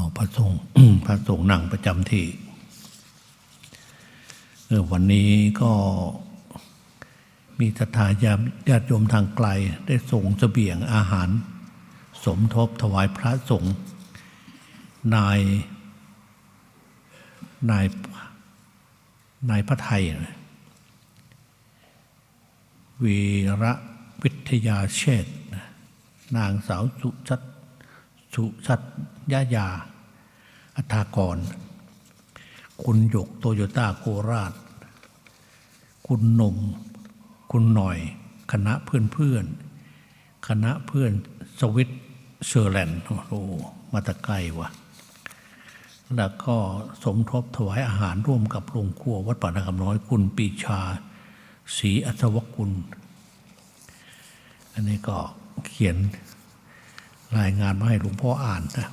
เอาพระสงฆ์พระสงฆ์นั่งประจำที่เออวันนี้ก็มีศรัทธาญาญาติโยมทางไกลได้ส่งเสบียงอาหาร สมทบถวายพระสงฆ์นายนายนายพระไทยวีระวิทยาเชษนางสาวสุชัดสุชัดยายา อัฐากร คุณหยกโตโยต้าโคราช คุณหนุ่ม คุณหน่อย คณะเพื่อนเพื่อนๆ คณะเพื่อนสวิตเซอร์แลนด์โอ้โหมาตะไกลวะแล้วก็สมทบถวายอาหารร่วมกับโรงครัววัดป่านาคำน้อยคุณปีชาศรีอัศวกุล อันนี้ก็เขียนรายงานมาให้หลวงพ่ออ่านนะ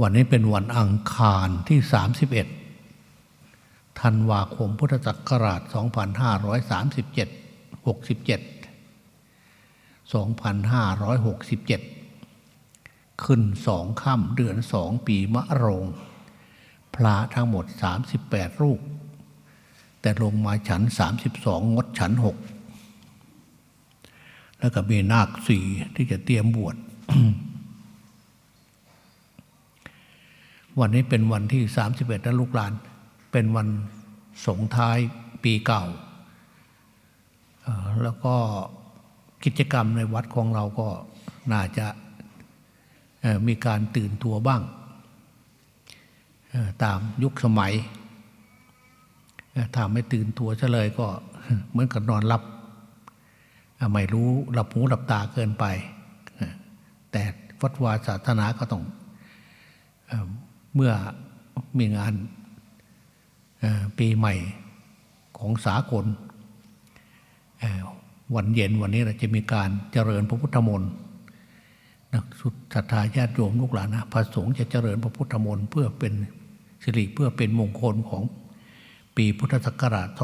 วันนี้เป็นวันอังคารที่ 31 ธันวาคมพุทธศักราช 2537 67 2567 ขึ้นสองค่ำเดือนสองปีมะโรง พระทั้งหมด 38 รูป แต่ลงมาฉัน 32 งดฉัน 6 แล้วก็มีนาคสี่ที่จะเตรียมบวช วันนี้เป็นวันที่ 31นะลูกหลาน เป็นวันส่งท้ายปีเก่า แล้วก็กิจกรรมในวัดของเราก็น่าจะมีการตื่นตัวบ้าง ตามยุคสมัยถ้าไม่ตื่นตัวเฉลยก็เหมือนกับนอนหลับ ไม่รู้หลับหูหลับตาเกินไป แต่วัดวาศาสนาก็ต้อง เมื่อมีงานปีใหม่ของสากลวันเย็นวันนี้เราจะมีการเจริญพระพุทธมนต์นักสุดศรัทธาญาติโยมลูกหลานนะพระสงฆ์จะเจริญพระพุทธมนต์เพื่อเป็นสิริเพื่อเป็นมงคลของปีพุทธศักราช 2568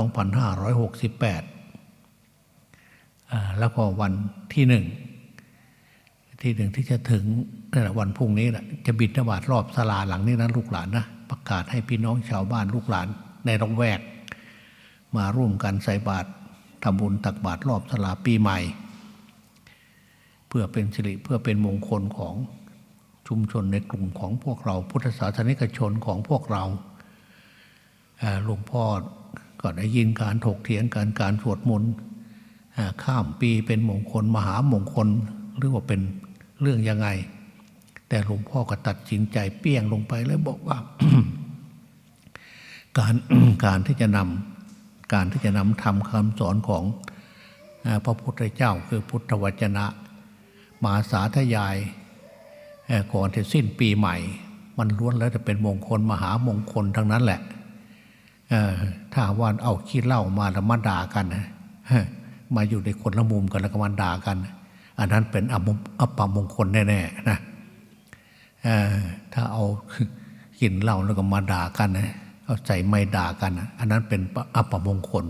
แล้วก็วันที่หนึ่ง ที่หนึ่งที่จะถึงนั่นแหละวันพรุ่งนี้แหละจะบินบาทรอบศาลาหลังนี้นะลูกหลานนะประกาศให้พี่น้องชาวบ้านลูกหลานในระแวก มาร่วมกันใส่บาตรทำบุญตักบาตรรอบศาลาปีใหม่ เพื่อเป็นสิริเพื่อเป็นมงคลของชุมชนในกลุ่มของพวกเราพุทธศาสนิกชนของพวกเราหลวงพ่อก็ได้ยินการถกเถียงกันการสวดมนต์ข้ามปีเป็นมงคลมหามงคลหรือว่าเป็น เรื่องยังไง แต่หลวงพ่อก็ตัดสินใจเปี้ยงลงไปแล้วบอกว่า การการที่จะนำการที่จะนำทำคำสอนของพระพุทธเจ้าคือพุทธวจนะมาสาธยายก่อนที่สิ้นปีใหม่ มันล้วนแล้วจะเป็นมงคลมหามงคลทั้งนั้นแหละถ้าว่าเอาขี้เหล้ามาแล้วมาด่ากันมาอยู่ในคนละมุมกันแล้วก็มาด่ากัน อันนั้นเป็นอัปมอัปมงคลแน่ๆนะถ้าเอากินเหล้าแล้วก็มาด่ากันนะเอาใจไม่ด่ากัน อันนั้นเป็นอัปมงคล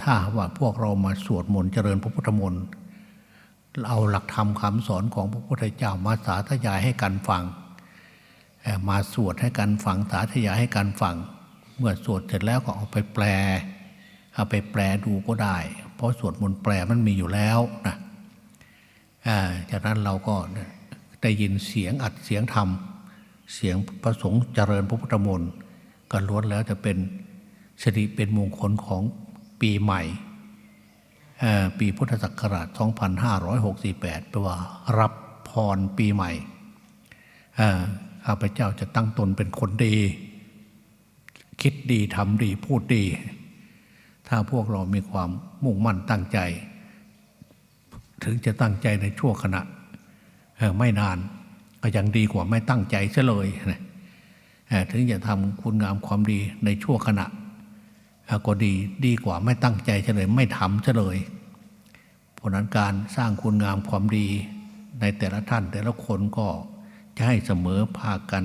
ถ้าว่าพวกเรามาสวดมนต์เจริญพระพุทธมนต์เอาหลักธรรมคำสอนของพระพุทธเจ้ามาสาธยายให้กันฟัง มาสวดให้กันฟังสาธยายให้กันฟัง เมื่อสวดเสร็จแล้วก็เอาไปแปล เอาไปแปลดูก็ได้ เพราะสวดมนต์แปลมันมีอยู่แล้วนะ จากนั้นเราก็ได้ยินเสียงอัดเสียงธรรม เสียงพระสงฆ์เจริญพระพุทธมนต์ก็ล้วนแล้วจะเป็นสิริเป็นมงคลของปีใหม่ปีพุทธศักราช 2568แปลว่ารับพรปีใหม่เอ่อข้าพเจ้าจะตั้งตนเป็นคนดี คิดดีทำดีพูดดี ถ้าพวกเรามีความมุ่งมั่นตั้งใจ ถึงจะตั้งใจในชั่วขณะไม่นานก็ยังดีกว่าไม่ตั้งใจเสียเลยนะถึงจะทำคุณงามความดีในชั่วขณะก็ดีดีกว่าไม่ตั้งใจเฉลยไม่ทำเฉลยเพราะนั้นการสร้างคุณงามความดีในแต่ละท่าน แต่ละคนก็จะให้เสมอภาคกัน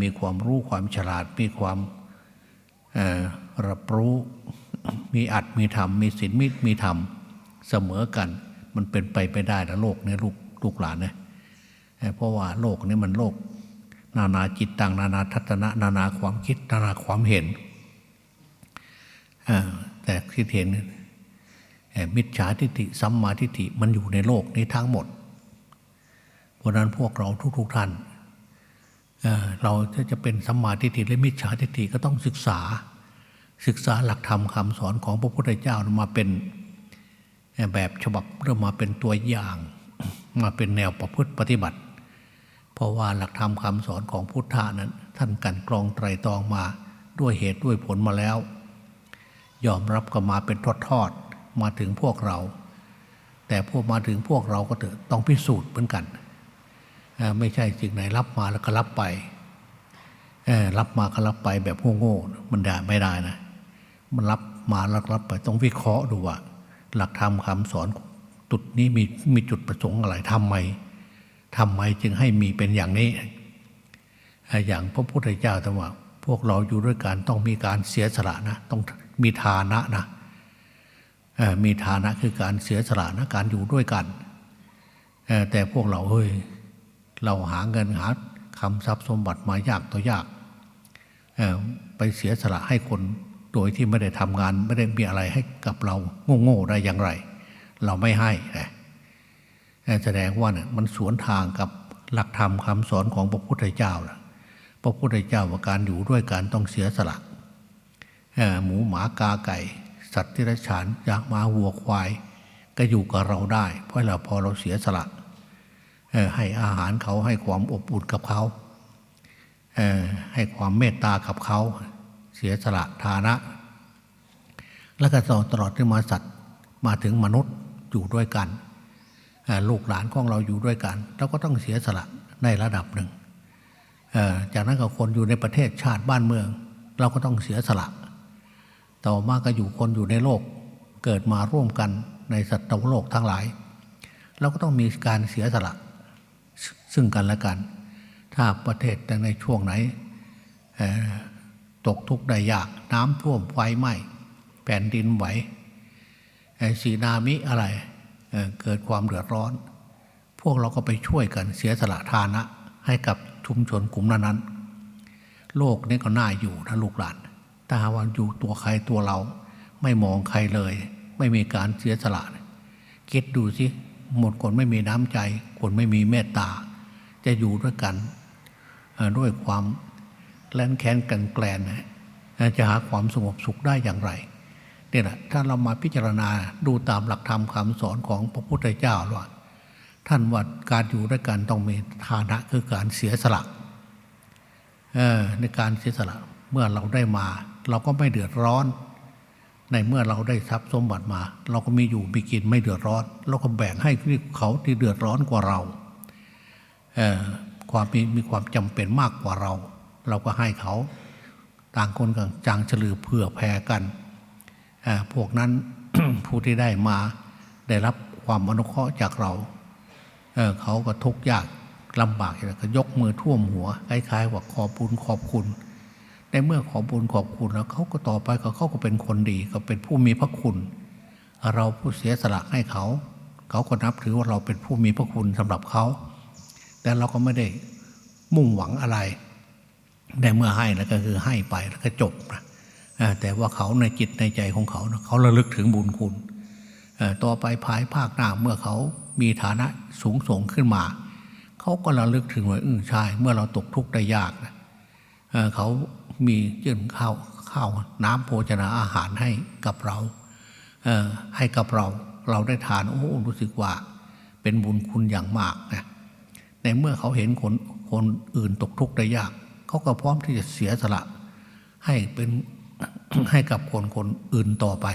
มีความรู้ความฉลาด มีความรับรู้ มีอัดมีธรรม มีศีลมีมีธรรม เสมอกัน มันเป็นไปไปได้นะโลกนี่ยลูกลูกหลานนะเพราะว่าโลกนี้มันโลก นานาจิตตังนานาทัศนะนานาความคิดนานาความเห็นแต่ที่เห็นมิจฉาทิฏฐิสัมมาทิฏฐิมันอยู่ในโลกนี้ทั้งหมดเพราะนั้นพวกเราทุกๆท่านเเราจะเป็นสัมมาทิฏฐิและมิจฉาทิฏฐิก็ต้องศึกษา ศึกษาหลักธรรมคำสอนของพระพุทธเจ้ามาเป็น แบบฉบับเริ่มมาเป็นตัวอย่างมาเป็นแนวประพฤติปฏิบัติ เพราะว่าหลักธรรมคำสอนของพุทธะนั้น ท่านกันกรองไตรตรองมาด้วยเหตุด้วยผลมาแล้ว ยอมรับก็มาเป็นทอดๆมาถึงพวกเรา แต่พวกมาถึงพวกเราก็เถอะต้องพิสูจน์เหมือนกัน ไม่ใช่สิ่งไหนรับมาแล้วก็รับไปรับมาก็รับไปแบบโง่ๆมันได้ไม่ได้นะ มันรับมาแล้วรับไปต้องวิเคราะห์ดูว่า หลักธรรมคำสอนจุดนี้มีมีจุดประสงค์อะไรทำไมทำไมจึงให้มีเป็นอย่างนี้ อย่างพระพุทธเจ้าแต่ว่า พวกเราอยู่ด้วยกันต้องมีการเสียสละนะต้องมีฐานะนะมีฐานะคือการเสียสละนะการอยู่ด้วยกันแต่พวกเราเฮ้ยเราหาเงินหาคำทรัพย์สมบัติมายากตัวยากไปเสียสละให้คน โดยที่ไม่ได้ทำงานไม่ได้มีอะไรให้กับเราโง่ๆได้อย่างไร เราไม่ให้นะแสดงว่าเนี่ยมันสวนทางกับหลักธรรมคำสอนของพระพุทธเจ้าล่ะพระพุทธเจ้าว่าการอยู่ด้วยการต้องเสียสละหมูหมากาไก่ สัตว์ที่รัฉานยากมาวัวควาย ก็อยู่กับเราได้ เพราะเราพอเราเสียสละให้อาหารเขาให้ความอบอุ่นกับเขาให้ความเมตตากับเขา เสียสละฐานะ แล้วก็ตลอดที่มาสัตว์มาถึงมนุษย์อยู่ด้วยกัน ลูกหลานของเราอยู่ด้วยกัน เราก็ต้องเสียสละในระดับหนึ่ง จากนั้นก็คนอยู่ในประเทศชาติบ้านเมือง เราก็ต้องเสียสละ ต่อมาก็อยู่คนอยู่ในโลกเกิดมาร่วมกันในสัตว์โลกทั้งหลาย เราก็ต้องมีการเสียสละซึ่งกันและกัน ถ้าประเทศในช่วงไหน ตกทุกข์ได้ยากน้ำท่วมไฟไหม้แผ่นดินไหวสีนามิอะไรเเกิดความเดือดร้อน พวกเราก็ไปช่วยกันเสียสละทานะ ให้กับชุมชนกลุ่มนั้นโลกนี้ก็น่าอยู่นะลูกหลานถ้าว่าอยู่ตัวใครตัวเรา ไม่มองใครเลย ไม่มีการเสียสละคิดดูสิหมดคนไม่มีน้ำใจ คนไม่มีเมตตา จะอยู่ด้วยกันด้วยความ แล่นแค้นกันแกลนจะหาความสงบสุขได้อย่างไรเนี่ยแหละถ้าเรามาพิจารณาดูตามหลักธรรมคำสอนของพระพุทธเจ้าว่าท่านว่าการอยู่ด้วยกันต้องมีฐานะคือการเสียสละในการเสียสละเมื่อเราได้มา เราก็ไม่เดือดร้อน ในเมื่อเราได้ทรัพย์สมบัติมา เราก็มีอยู่มีกินไม่เดือดร้อน เราก็แบ่งให้เขาที่เดือดร้อนกว่าเราความมีมีความจำเป็นมากกว่าเรา เราก็ให้เขาต่างคนกังจางฉลือเผื่อแผ่กันพวกนั้นผู้ที่ได้มาได้รับความอนุเคราะห์จากเราเเขาก็ทุกข์ยากลำบากก็ยกมือท่วมหัวคล้ายๆว่าขอบบุญขอบคุณในเมื่อขอบุญขอบคุณแล้วเขาก็ต่อไปเขาก็เป็นคนดีก็เป็นผู้มีพระคุณ เราผู้เสียสละให้เขา เขาก็นับถือว่าเราเป็นผู้มีพระคุณสำหรับเขา แต่เราก็ไม่ได้มุ่งหวังอะไร ในเมื่อให้แล้วก็คือให้ไปแล้วก็จบนะแต่ว่าเขาในจิตในใจของเขาเขาระลึกถึงบุญคุณต่อไปภายภาคหน้าเมื่อเขามีฐานะสูงส่งขึ้นมา เขาก็ระลึกถึงว่าอือใช่เมื่อเราตกทุกข์ได้ยากนะเขามียื่นข้าวข้าวน้ำโภชนาอาหารให้กับเราให้กับเราเราได้ทานโอ้รู้สึกว่าเป็นบุญคุณอย่างมากนะในเมื่อเขาเห็นคนคนอื่นตกทุกข์ได้ยาก เขาก็พร้อมที่จะเสียสละ ให้เป็นให้กับคนคนอื่นต่อไป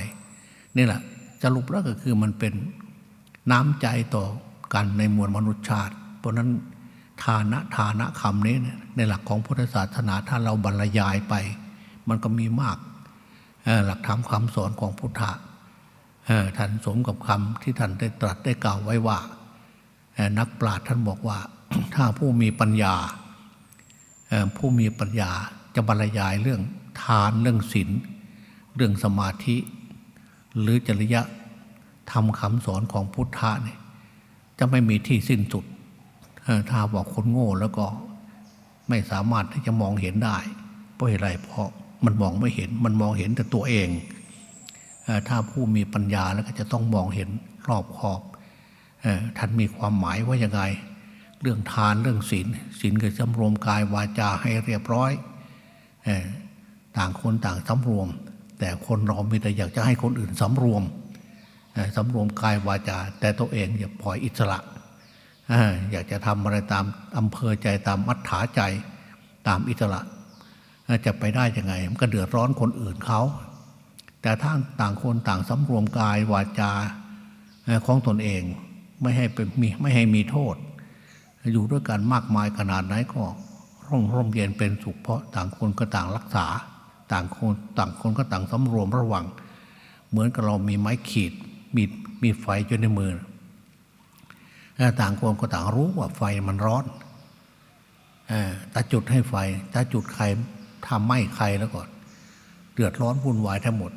นี่แหละสรุปแล้วก็คือมันเป็นน้ำใจต่อกันในมวลมนุษยชาติ เพราะนั้นฐานะฐานะคำนี้ในหลักของพุทธศาสนาถ้าเราบรรยายไป มันก็มีมากหลักธรรมคำสอนของพุทธะท่านสมกับคำที่ท่านได้ตรัสได้กล่าวไว้ว่า นักปราชญ์ท่านบอกว่าถ้าผู้มีปัญญา ผู้มีปัญญาจะบรรยายเรื่องทานเรื่องศีลเรื่องสมาธิ หรือจริยธรรมคำสอนของพุทธะเนี่ยจะไม่มีที่สิ้นสุด ถ้าบอกคนโง่แล้วก็ไม่สามารถที่จะมองเห็นได้ เพราะอะไรเพราะมันมองไม่เห็นมันมองเห็นแต่ตัวเองถ้าผู้มีปัญญาแล้วก็จะต้องมองเห็นรอบขอบท่านมีความหมายว่ายังไง เรื่องทานเรื่องศีลศีลคือสำรวมกายวาจาให้เรียบร้อยต่างคนต่างสำรวม แต่คนเรามีแต่อยากจะให้คนอื่นสำรวมเอ่อสำรวมกายวาจา แต่ตัวเองอย่าปล่อยอิสระอยากจะทำอะไรตามอำเภอใจตามมัทธาใจตามอิสระจะไปได้ยังไง มันก็เดือดร้อนคนอื่นเขา แต่ถ้าต่างคนต่างสำรวมกายวาจาของตนเองไม่ให้เป็นมีไม่ให้มีโทษ อยู่ด้วยกันมากมายขนาดไหนก็ร่มร่มเย็นเป็นสุขเพราะต่างคนก็ต่างรักษา ต่างคนต่างคนก็ต่างสำรวมระวัง เหมือนกับเรามีไม้ขีดมีมีไฟอยู่ในมือต่างคนก็ต่างรู้ว่าไฟมันร้อนเอ่อถ้าจุดให้ไฟถ้าจุดใครทำไหม้ใครแล้วก็เดือดร้อนวุ่นวายทั้งหมด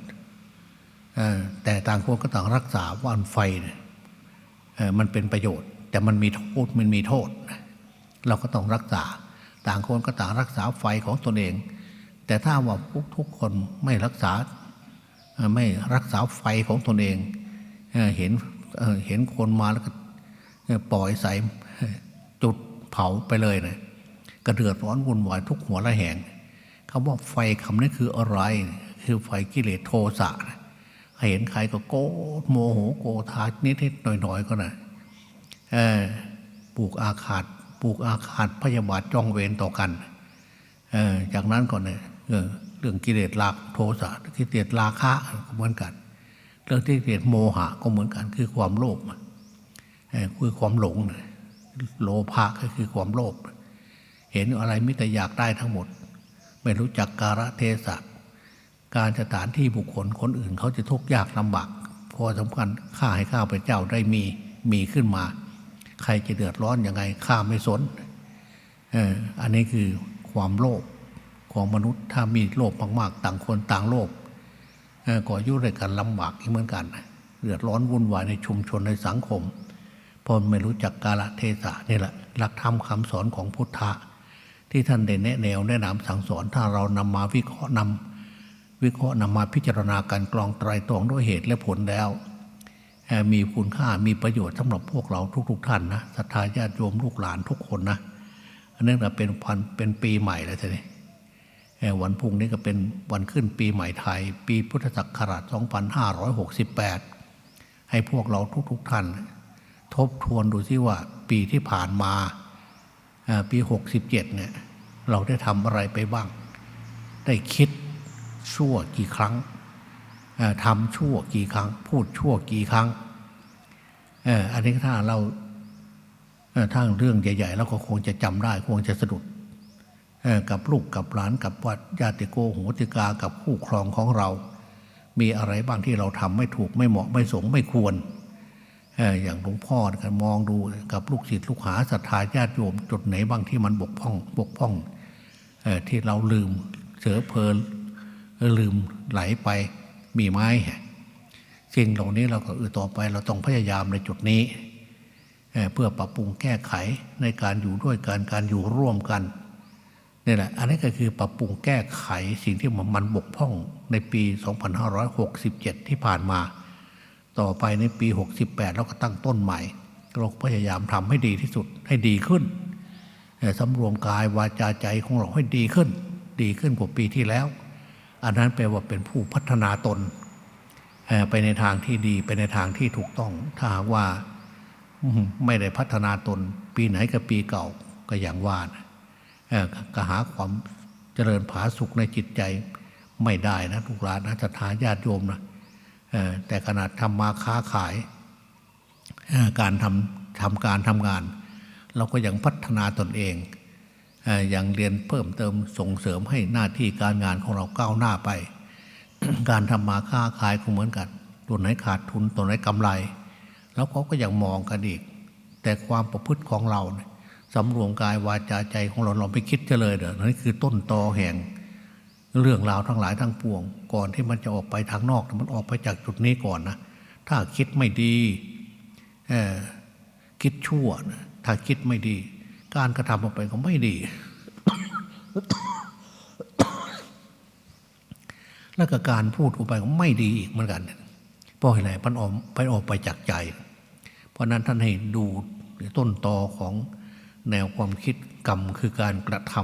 แต่ต่างคนก็ต่างรักษาว่าไฟเนี่ยมันเป็นประโยชน์ แต่มันมีโทษมันมีโทษ เราก็ต้องรักษา ต่างคนก็ต่างรักษาไฟของตนเอง แต่ถ้าว่าทุกทุกคนไม่รักษาไม่รักษาไฟของตนเองเห็นเห็นคนมาแล้วก็ปล่อยใส่จุดเผาไปเลยนะก็เดือดร้อนวุ่นวายทุกหัวละแหงคำว่าไฟคำนี้คืออะไร คือไฟกิเลสโทสะเห็นใครก็โกรธโมโหโกธานิดๆหน่อยๆก็นะเอ่อ ปลูกอาฆาตปลูกอาฆาตพยาบาทจ้องเวรต่อกันจากนั้นก่อนเนี่ยเรื่องกิเลสราคโทสะกิเลสราคะก็เหมือนกัน เรื่องที่กิเลสโมหะก็เหมือนกัน คือความโลภคือความหลงโลภะก็คือความโลภเห็นอะไรมิแต่อยากได้ทั้งหมด ไม่รู้จักกาลเทศะการสถานที่บุคคลคนอื่นเขาจะทุกข์ยากลำบากพอสำคัญข้าให้ข้าพเจ้าได้มีมีขึ้นมา ใครจะเดือดร้อนยังไงข้าไม่สนเอออันนี้คือความโลภของมนุษย์ถ้ามีโลภมากๆ ต่างคนต่างโลภก่อยุ่งด้วยกันลำบากอีกเหมือนกันเดือดร้อนวุ่นวายในชุมชนในสังคมเพราะไม่รู้จักกาลเทศะนี่แหละหลักธรรมคำสอนของพุทธะที่ท่านได้แนะแนวแนะนำสั่งสอนถ้าเรานำมาวิเคราะห์นำวิเคราะห์นำมาพิจารณาการกรองไตรตรองด้วยเหตุและผลแล้ว มีคุณค่ามีประโยชน์สำหรับพวกเราทุก ๆ ท่านนะศรัทธาญาติโยมลูกหลานทุกคนนะอันนี้เราเป็นพันเป็นปีใหม่แล้วทีนี้วันพุ่งนี้ก็เป็นวันขึ้นปีใหม่ไทย ปีพุทธศักราช 2568 ให้พวกเราทุก ๆ ท่าน ทบทวนดูซิว่าปีที่ผ่านมาปี 67 เนี่ยเราได้ทำอะไรไปบ้าง ได้คิดชั่วกี่ครั้ง ทำชั่วกี่ครั้ง พูดชั่วกี่ครั้งอันนี้ถ้าเราถ้าเรื่องใหญ่ๆเราก็คงจะจำได้คงจะสะดุดกับลูกกับหลานกับวัดญาติโกโหติกากับคู่ครองของเรา มีอะไรบ้างที่เราทำไม่ถูกไม่เหมาะไม่สมไม่ควรอย่างหลวงพ่อกันมองดูกับลูกศิษย์ลูกหาศรัทธาญาติโยมจุดไหนบ้างที่มันบกพร่องบกพร่องที่เราลืมเสือเพลินลืมไหลไป มีไหมสิ่งเหล่านี้เราก็เออต่อไปเราต้องพยายามในจุดนี้เเพื่อปรับปรุงแก้ไขในการอยู่ด้วยกันการอยู่ร่วมกันนี่แหละอันนี้ก็คือปรับปรุงแก้ไขสิ่งที่มันบกพร่องในปี 2567 ที่ผ่านมา ต่อไปในปี 68 เราก็ตั้งต้นใหม่เราพยายามทำให้ดีที่สุดให้ดีขึ้นเอ่อสำรวมกายวาจาใจของเราให้ดีขึ้น ดีขึ้นกว่าปีที่แล้ว อันนั้นแปลว่าเป็นผู้พัฒนาตน ไปในทางที่ดีไปในทางที่ถูกต้อง ถ้าหากว่าไม่ได้พัฒนาตน ปีไหนกับปีเก่าก็อย่างว่านะก็หาความเจริญผาสุขในจิตใจไม่ได้นะทุกหลานนะศรัทาญาติโยมนะแต่ขนาดทำมาค้าขาย การทำทำการทำงาน เราก็ยังพัฒนาตนเอง อ่อยังเรียนเพิ่มเติมส่งเสริมให้หน้าที่การงานของเราก้าวหน้าไป การทำมาค้าขายก็เหมือนกันตัวไหนขาดทุนตัวไหนกำไร แล้วเขาก็ยังมองกันอีก แต่ความประพฤติของเราเนี่ยสำรวมกายวาจาใจของเราเราไม่คิดจะเลยเด้อนั่นคือต้นตอแห่งเรื่องราวทั้งหลายทั้งปวง ก่อนที่มันจะออกไปทางนอกมันออกไปจากจุดนี้ก่อนนะถ้าคิดไม่ดีคิดชั่วนะถ้าคิดไม่ดี การกระทำออกไปก็ไม่ดี แล้วก็การพูดออกไปก็ไม่ดีอีกเหมือนกันเพราะอะไรมันออกไปออกไปจากใจ เพราะนั้นท่านให้ดูต้นตอของแนวความคิดกรรมคือการกระท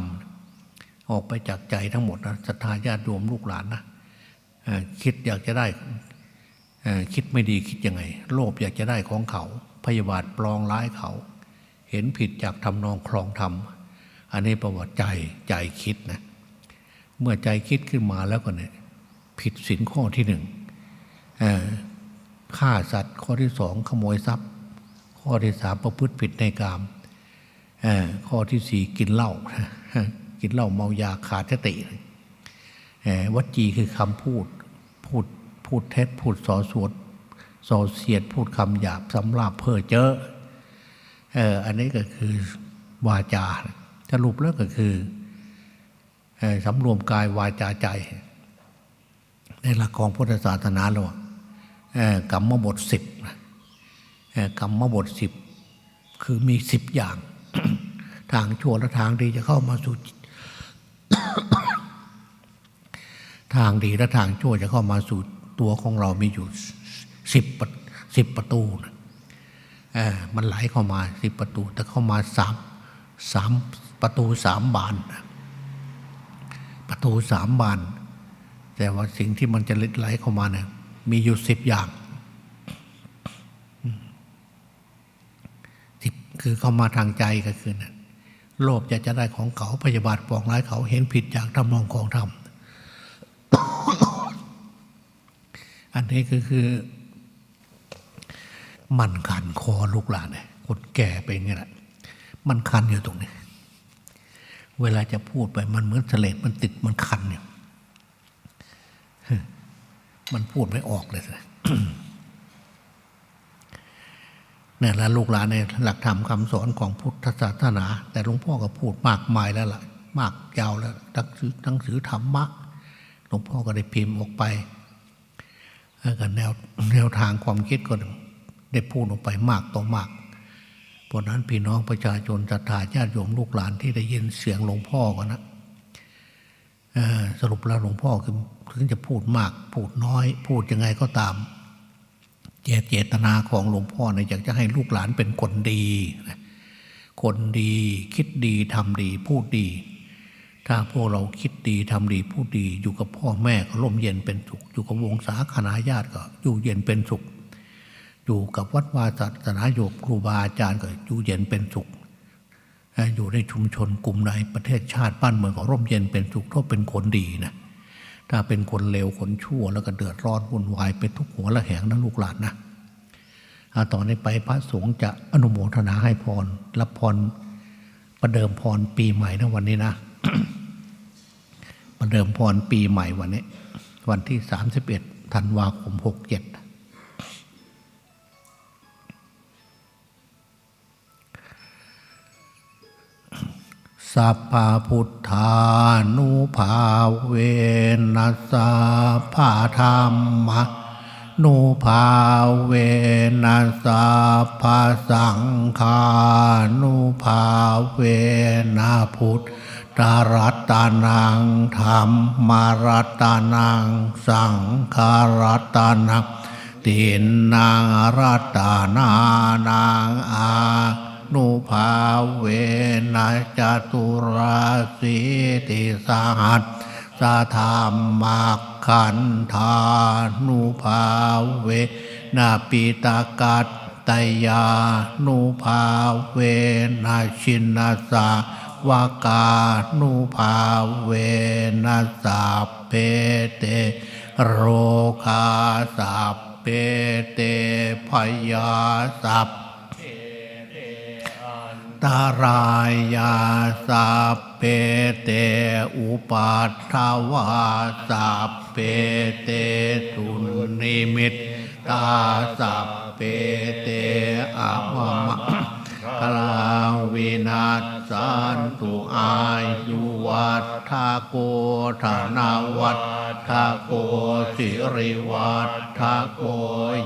ำออกไปจากใจทั้งหมดนะศรัทธาญาติโยมลูกหลานนะคิดอยากจะได้คิดไม่ดีคิดยังไง โลภอยากจะได้ของเขา พยาบาทปลองร้ายเขา เห็นผิดจากทำนองคลองธรรม อันนี้ประวัติใจใจคิดนะเมื่อใจคิดขึ้นมาแล้วก็เนี่ยผิดสินข้อที่หนึ่งฆ่าสัตว์ข้อที่สองขโมยทรัพย์ ข้อที่สามประพฤติผิดในกามข้อที่สี่กินเหล้ากินเหล้าเมายาขาดสติวัจจีคือคำพูดพูดพูดเท็จพูดส่อสวดส่อเสียดพูดคำหยาบสำราบเพ้อเจ้อ เอออันนี้ก็คือวาจาสรุปแล้วก็คือเอ่อสำรวมกายวาจาใจ ในหลักของพุทธศาสนาเรากรรมบทสิบกรรมบทสิบคือมีสิบอย่าง ทางชั่วและทางดีจะเข้ามาสู่ทางดีและทางชั่วจะเข้ามาสู่ตัวของเรามีอยู่สิบสิบประตูนะ มันไหลเข้ามาสิประตู แต่เข้ามาสามสามประตูสามบาน ประตูสามบาน แต่ว่าสิ่งที่มันจะไหลเข้ามาเนี่ยมีอยู่สิบอย่างสิบคือเข้ามาทางใจก็คือนะโลภอยากจะได้ของเขาพยาบาทปองร้ายเขาเห็นผิดจากทำนองของธรรมอันนี้ก็คือ มันคันคอลูกหลานเนี่ยคนแก่ไปอย่างนี้แหละมันคันอยู่ตรงนี้ เวลาจะพูดไปมันเหมือนเสลดมันติดมันคันเนี่ยมันพูดไม่ออกเลยสิเนี่ยแล้วลูกหลานในหลักธรรมคำสอนของพุทธศาสนา แต่หลวงพ่อก็พูดมากมายแล้วล่ะ มากยาวแล้วหนังสือหนังสือธรรมะหลวงพ่อก็ได้พิมพ์ออกไปแล้วก็แนวแนวทางความคิดก็ ได้พูดออกไปมากต่อมากเพราะนั้นพี่น้องประชาชนศรัทธาญาติโยมลูกหลานที่ได้ยินเสียงหลวงพ่อก็นนะสรุปแล้วหลวงพ่อคือถึงจะพูดมากพูดน้อย พูดยังไงก็ตามเจเจตนาของหลวงพ่อเนี่ยอยากจะให้ลูกหลานเป็นคนดี คนดีคิดดีทำดีพูดดี ถ้าพวกเราคิดดีทำดีพูดดี อยู่กับพ่อแม่ก็ร่มเย็นเป็นสุข อยู่กับวงศาคณาญาติก็อยู่เย็นเป็นสุข อยู่กับวัดวาศาสนาโยครูบาอาจารย์ก็อยู่เย็นเป็นสุข อยู่ในชุมชนกลุ่มใดประเทศชาติบ้านเมืองก็ร่มเย็นเป็นสุขเพราะเป็นคนดีนะถ้าเป็นคนเลวคนชั่วแล้วก็เดือดร้อนวุ่นวายไปทุกหัวละแหงนะลูกหลานนะต่อนนี้ไปพระสงฆ์จะอนุโมทนาให้พรรับพรประเดิมพรปีใหม่นะวันนี้นะประเดิมพรปีใหม่วันนี้ วันที่ 31ธันวาคม67 สัพพะพุทธานุภาเวนัสสะพาธรรมะนุภาเวนัสสะพาสังฆานุภาเวนะพุทธรัตนังธรรมรัตนังสังฆรัตนังตินนางรัตนานังอา นุภาเวนะจตุราสีติสหัสสะธรรมักขันธานุภาเวนะปิตากัตตยานุภาเวนะชินนาสาวากานุภาเวนะสัพเพเตโรคาสัพเพเตพยาสัพ ตารายาสัพเพเตอุปัฏฐวาสัพเพเตตุนิมิตตาสัพเพเตอวมะคลังวินาสันตุอายุวัฏฐาโกธนาวัฏฐาโกสิริวัฏฐาโก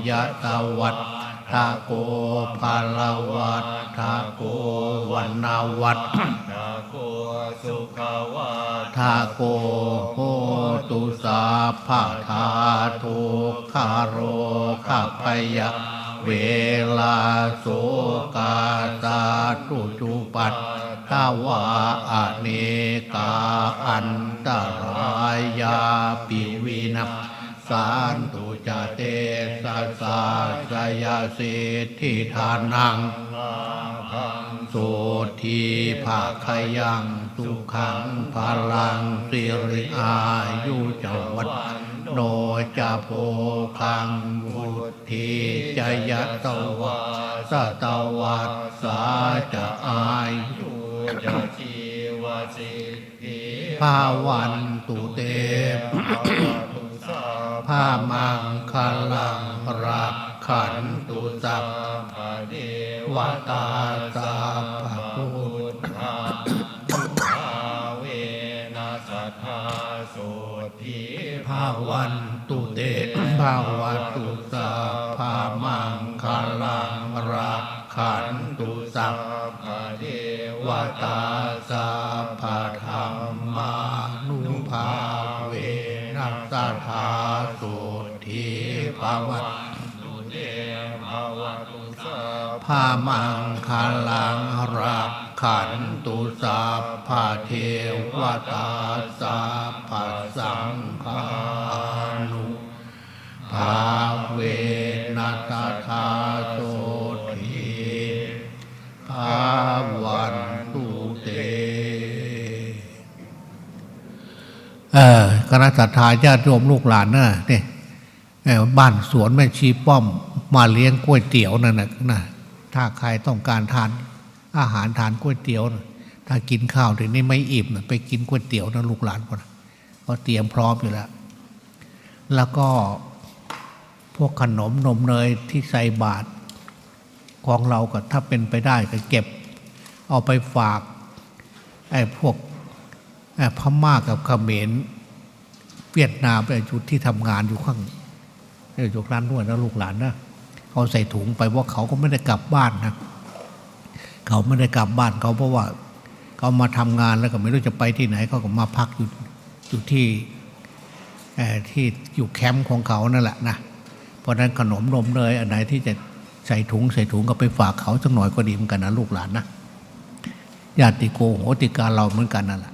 ยะตวัฏ ฐาโกภาลวัฏฐาโกวันนาวัฏทาโกสุขวัฏทาโกโหตุสาภาธาทุกขาโรขาพยะเวลาโสกาตาตุจุปัตถาวาอเนกาอันตรายาปิวินัสสานตุ จเตสะสาสยาสิทธิทานังลาพังโสทีภาคยังสุขังพลังสิริอายุจวัตโนจะโพคังวุธีจยะตวัสตวัสสาจะอายุจะชีวสิทธิภาวันตุเต มังคลังรักขันตุสัพพเดวตาสาภะพุพุทธาสุขาเวนัสธาโสทีภาวันตุเตภาวตุสาภามังคลังรักขันตุสัพพเดวตาสาภาธา วันตุเตภาวตุสาภามังคลังรักขันตุสัพพะเทวตาสัพพสังฆานุภาเวนัสธาโสทีภาวันตุเตเออคณะสัตยาญาติโยมลูกหลานนะเนี่ย บ้านสวนแม่ชีป้อมมาเลี้ยงก๋วยเตี๋ยวนั่นนะนะถ้าใครต้องการทานอาหารทานก๋วยเตี๋ยวนะถ้ากินข้าวถึงนี่ไม่อิ่มนะไปกินก๋วยเตี๋ยวนะลูกหลานคนเขาเตรียมพร้อมอยู่แล้ว แล้วก็พวกขนมนมเนยที่ใส่บาตรของเราก็ถ้าเป็นไปได้ก็เก็บ เอาไปฝากไอ้พวกเอ่อพม่ากับเขมรเวียดนามไปจุดที่ทำงานอยู่ข้าง เอ่ยู่ร้านด้วยนะลูกหลานนะเขาใส่ถุงไปเพราะเขาก็ไม่ได้กลับบ้านนะเขาไม่ได้กลับบ้านเขาเพราะว่าเขามาทำงานแล้วก็ไม่รู้จะไปที่ไหนเขาก็มาพักอยู่อยู่ที่ที่อยู่แคมป์ของเขานั่นแหละนะเพราะนั้นขนมนมเนยอันไหนที่จะใส่ถุงใส่ถุงก็ไปฝากเขาสักหน่อยก็ดีเหมือนกันนะลูกหลานนะญาติโกโหติการเราเหมือนกันนั่นแหละ